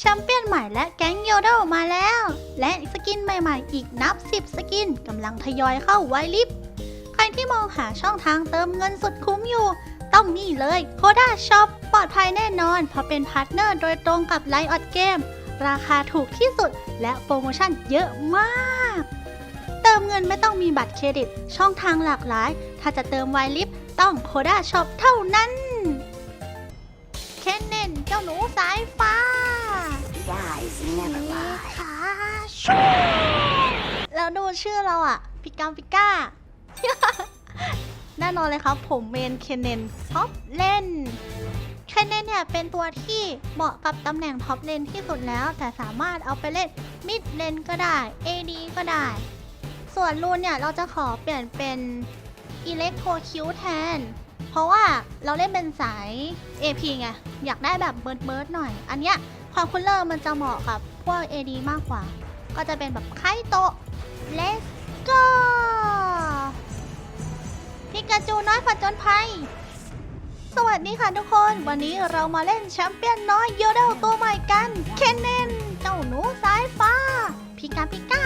แชมเปี้ยนใหม่และแก๊งโยโดมาแล้ว และสกินใหม่ๆ อีกนับ 10 สกินกำลังทยอยเข้าไวลิฟใครที่มองหาช่องทางเติมเงินสุดคุ้มอยู่ ต้องนี่เลยโคด้าช็อปปลอดภัยแน่นอน เพราะเป็นพาร์ทเนอร์โดยตรงกับไลออดเกมราคาถูกที่สุดและโปรโมชั่นเยอะมาก เติมเงินไม่ต้องมีบัตรเครดิต ช่องทางหลากหลาย ถ้าจะเติมไวลิฟต้องโคด้าช็อปเท่านั้น ดูชื่อเราอะปิกามปิก้า แน่นอนเลยครับ ผมเมนเคนเนนท็อปเลนเคนเนนเนี่ยเป็นตัวที่เหมาะกับตำแหน่งท็อปเลนที่สุดแล้ว แต่สามารถเอาไปเล่นมิดเลนก็ได้ AD ก็ได้ ส่วนรูนเนี่ยเราจะขอเปลี่ยนเป็นอิเล็กโทรคิวแทน เพราะว่าเราเล่นเป็นสาย AP ไง อยากได้แบบเบิร์ดเบิร์ดหน่อย อันเนี้ยความคุ้นเลอร์มันจะเหมาะกับพวก AD มากกว่า ก็จะเป็นแบบไคโต let's go พิกาจูน้อยผจญภัย สวัสดีค่ะทุกคน วันนี้เรามาเล่นแชมเปี้ยนน้อยโยเดลตัวใหม่กัน เคนเนน เจ้าหนูสายฟ้า พิกาพิกา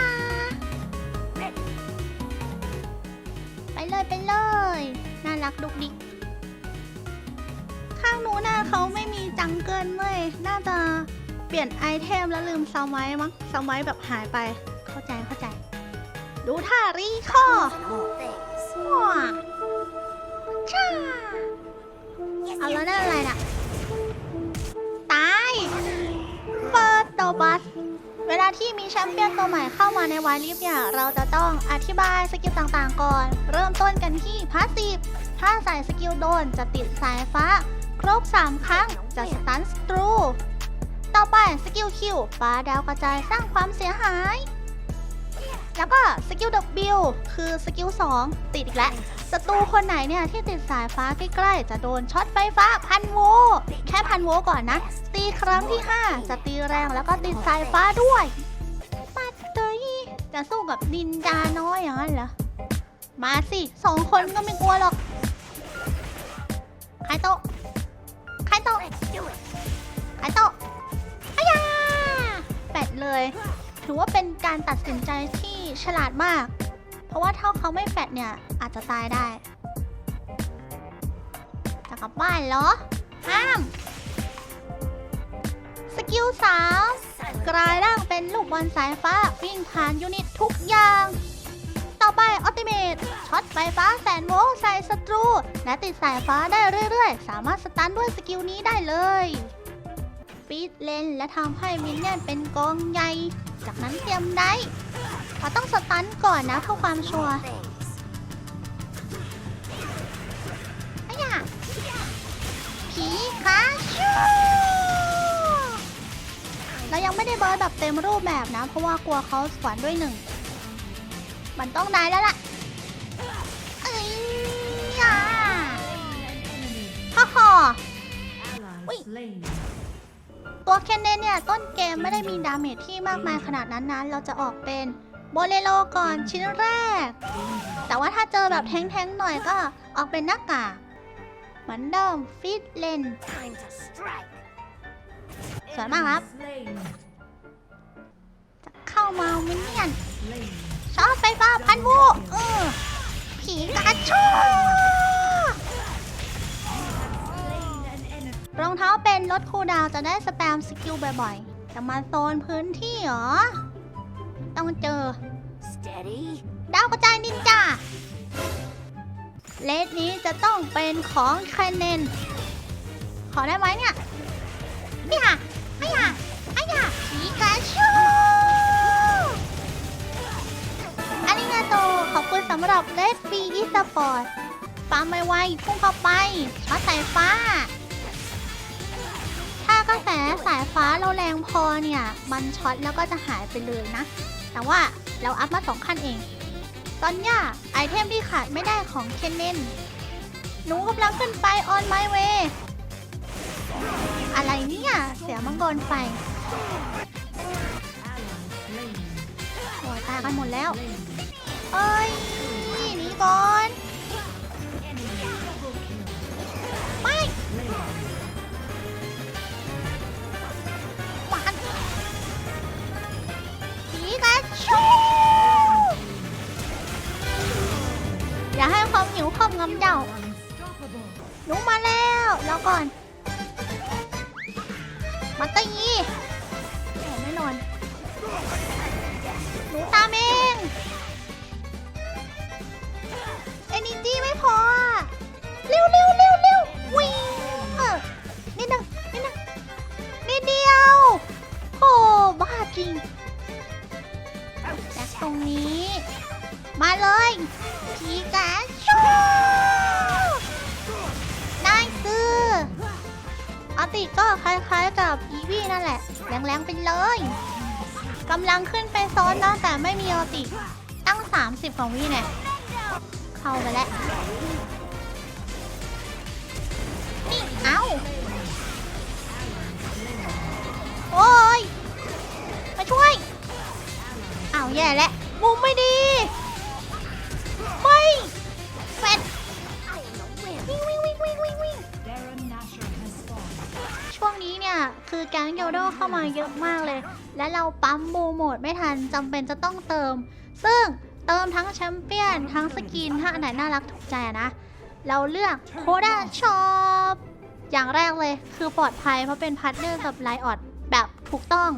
ไปเลยไปเลย น่ารักดุกดิก ข้างหนูน่ะเขาไม่มีจังเกิลเว้ยน่าจะเปลี่ยนไอเทมแล้วลืมซาไม้มั้งซาไม้แบบหายไป ดูท่ารีคอ All things. ว้าช่าเอาแล้วนั่นอะไรน่ะ ตายเฟิร์สโตบัส เวลาที่มีแชมเปี้ยนตัวใหม่เข้ามาในวายลิฟเนี่ย เราจะต้องอธิบายสกิลต่างๆก่อน เริ่มต้นกันที่พาสซีฟถ้าใส่สกิลโดนจะติดสายฟ้า ครบ 3 ครั้งจะสตันสตรู ต่อไปสกิลคิวปาดาวกระจายสร้างความเสียหาย แล้วก็สกิลดับบิลคือสกิล2ติดอีกแล้วศัตรูคนไหนเนี่ยที่ติดสายฟ้าใกล้ๆ จะโดนช็อตไฟฟ้าพันโวลต์แค่พันโวลต์ก่อนนะ ตีครั้งที่ 5 จะตีแรงแล้วก็ติดสายฟ้าด้วยปัดเตยจะสู้กับนินจาน้อยอย่างนั้นเหรอ มาสิสองคนก็ไม่กลัวหรอกใครโตะใครโตะ Let's do it. ใครโตะอายาแปดเลย ถือว่าเป็นการตัดสินใจที่ ฉลาดมาก เพราะว่าถ้าเขาไม่แฟดเนี่ย อาจจะตายได้ จะกลับบ้านเหรอ ห้าม สกิลสาวกลายร่างเป็นลูกบอลสายฟ้า วิ่งผ่านยูนิตทุกอย่าง ต่อไปอัลติเมทช็อตไฟฟ้าแสนโวใส่ศัตรู และติดสายฟ้าได้เรื่อยๆ สามารถสตันด้วยสกิลนี้ได้เลยฟีดเลนและทำให้มินเนี่ยนเป็นกองใหญ่ จากนั้นเตรียมได้ เราต้องสตันก่อนนะเพื่อความชัวร์ All things. อะยะผีคาชูเรายังไม่ได้เบิร์ดแบบเต็มรูปแบบนะ เพราะว่ากลัวเขาสวนด้วยหนึ่ง มันต้องได้แล้วล่ะเอ้ยอะฮ่าฮ่า Ally slain. ตัวเคนเนนเนี่ย ต้นเกมไม่ได้มีดาเมจที่มากมายขนาดนั้นนะ เราจะออกเป็น โบเลโลก่อนชิ้นแรก แต่ว่าถ้าเจอแบบแท้งๆหน่อยก็ออกเป็นหน้ากากเหมือนเดิมฟิตเลนสวยมากครับ จะเข้ามาวินเนียนช็อตไฟฟ้าพันวูเออผีกาชูรองเท้าเป็นลดคูดาวจะได้สแปมสกิลบ่อยๆจะมาโซนพื้นที่เหรอ ต้องเจอ Steady. ดาวกระจายนินจาเลสนี้จะต้องเป็นของแคนเนน ขอได้ไหมเนี่ยนี่ค่ะไอ้ยะไอ้ยะพีกาชูอาริงาโตขอบคุณสำหรับเลสฟีอีสปอร์ตฟาร์มไวๆพุ่งเข้าไปช็อตสายฟ้า ถ้ากระแสสายฟ้าเราแรงพอเนี่ย มันช็อตแล้วก็จะหายไปเลยนะ แต่ว่าเราอัพมาสองขั้นเอง ตอนนี้ไอเทมที่ขาดไม่ได้ของเคนเนนหนูกำลังขึ้นไป on my way อะไรเนี่ย เสียมังกรไฟ Ally slain. โอ้ยตายกันหมดแล้ว เอ้ยหนีก่อน หนูมาแล้วแล้วก่อน นั่นแหละ แรงๆไปเลยกำลังขึ้นไปซ้อนนะแต่ไม่มีออติ ตั้ง 30 ของวิเนี่ย เข้าไปแล้ว นี่ เอ้า โอ้ย มาช่วยอ้าวแย่แล้ว ก๊งโยโดเข้ามาเยอะมากเลย และเราปั๊มบูโหมดไม่ทันจำเป็นจะต้องเติม ซึ่งเติมทั้งแชมเปี้ยน ทั้งสกินถ้าอันไหนน่ารักถูกใจนะ เราเลือกโคด้าช็อปอย่างแรกเลยคือปลอดภัยเพราะเป็นพาร์ทเนอร์กับไลออดแบบถูกต้อง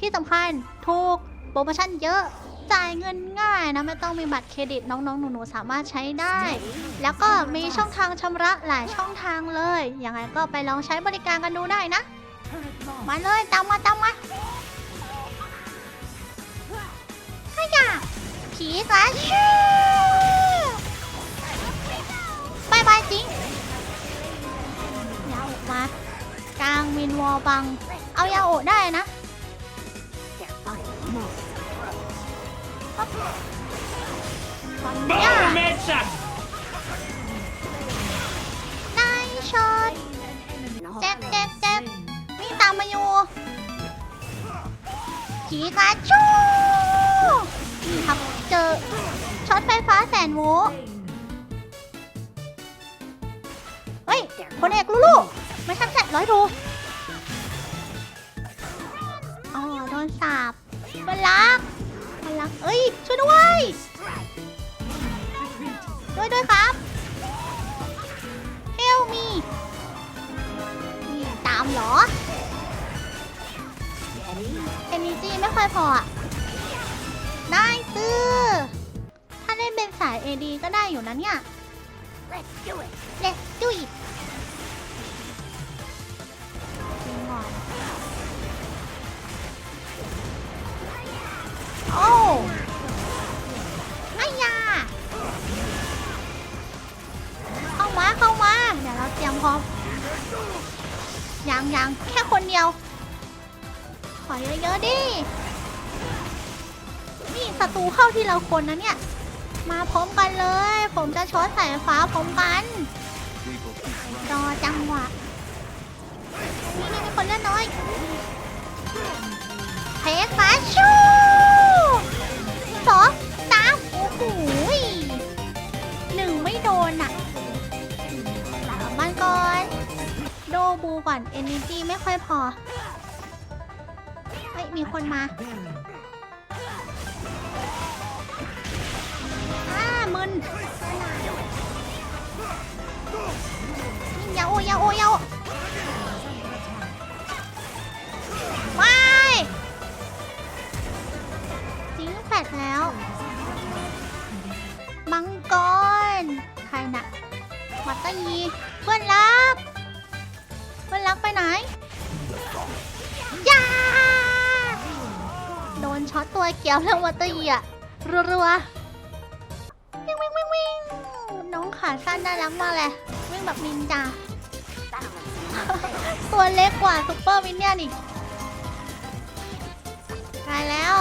ที่สำคัญถูกโปรโมชั่นเยอะจ่ายเงินง่ายนะไม่ต้องมีบัตรเครดิตน้องๆ หนูๆ สามารถใช้ได้ แล้วก็มีช่องทางชำระหลายช่องทางเลยยังไงก็ไปลองใช้บริการกันดูได้นะ มาเลยตามมาตามมาขยะผีกระชือบายบายจริงยาโอะมากลางมินวอลบัง เอายาโอะได้นะ They're fighting most. ความยากได้ช็อตามมาอยู่ผีกระชูนี่ครับเจอช็อตไฟฟ้าแสนโวลต์เฮ้ยคนเอกลูลูไม่ใช่แสนร้อยดูอ๋อโดนสาบมันรักมันรักเอ้ย ช่วยด้วย ด้วยด้วยครับ ค่อยพออะได้ซื้อ ถ้าเล่นเป็นสาย AD ก็ได้อยู่นะเนี่ย Let's do it. Let's do it ยิงก่อนโอ้ไอ้ยาเข้ามาเข้ามาเดี๋ยวเราเตรียมพร้อมยังยังแค่คนเดียว ขอเยอะๆดินี่ ศัตรูเข้าที่เราคนนะเนี่ย มาพร้อมกันเลย ผมจะช็อตสายฟ้าพร้อมกันรอจังหวะนี่นี่มีคนเล่นน้อยเพคาชูสองสามโอ้โหหนึ่งไม่โดนอะกลับบ้านก่อน โดบูก่อน energy ไม่ค่อยพอ เฮ้ย มีคนมา นยาโอยาโอยาโอไม่ทิ้งแฟดแล้ว มังกร ใครนะมัตตยีเพื่อนรัก เพื่อนรักไปไหนยาโดนช็อตตัวเขียวแล้วมัตตยีอะรัวๆ ขาสั้นน่ารักมากเลยวิ่งแบบนินจา ตัวเล็กกว่าซุปเปอร์มินเนี่ยนอีกตายแล้ว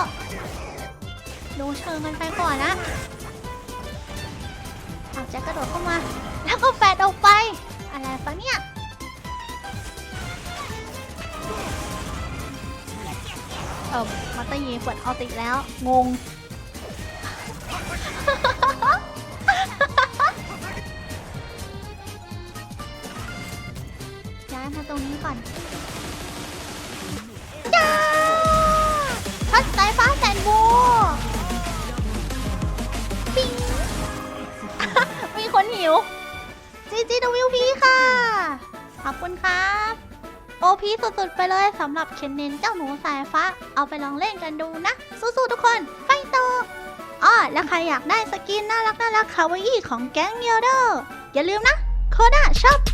ดูเชิงกันไปก่อนนะเอาแจ็คกระโดดเข้ามา แล้วก็แฟดออกไป อะไรปะเนี่ยเออมาตายีเปิดเอาติแล้ว งง มาตรงนี้ก่อนจ้าพัดสายฟ้าแสนโวปิ้ง มีคนหิว GGWP ค่ะ ขอบคุณครับ โอพีสุดๆไปเลยสำหรับเคนเนนเจ้าหนูสายฟ้า เอาไปลองเล่นกันดูนะ สู้ๆทุกคนไฟโตอ้อแล้วใครอยากได้สกินน่ารักน่ารักคาวาอี้ของแก๊งเยลเดอร์อย่าลืมนะ โคด้าช็อป